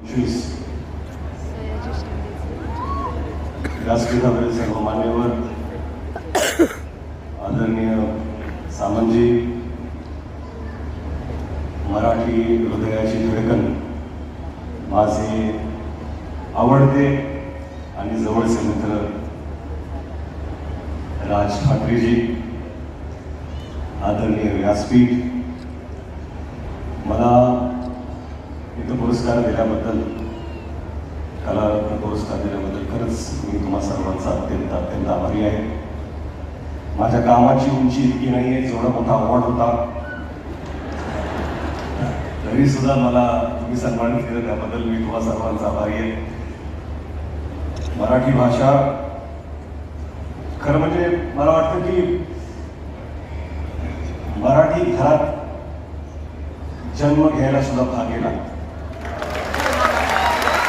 पंचवीस व्यासपीठावरील सर्व मान्यवर आदरणीय सामंतजी मराठी हृदयाची धडकन माझे आवडते आणि जवळचे मित्र राज ठाकरेजी. आदरणीय व्यासपीठ मला इथं पुरस्कार दिल्याबद्दल कलारत्न पुरस्कार दिल्याबद्दल खरंच मी तुम्हा सर्वांचा अत्यंत अत्यंत आभारी आहे. माझ्या कामाची उंची इतकी नाही आहे जेवढा मोठा अवॉर्ड होता. तरी सुद्धा मला तुम्ही सन्मानित केलं त्याबद्दल मी तुम्हा सर्वांचा आभारी आहे. मराठी भाषा खरं म्हणजे मला वाटतं की मराठी घरात जन्म घ्यायला सुद्धा भाग गेला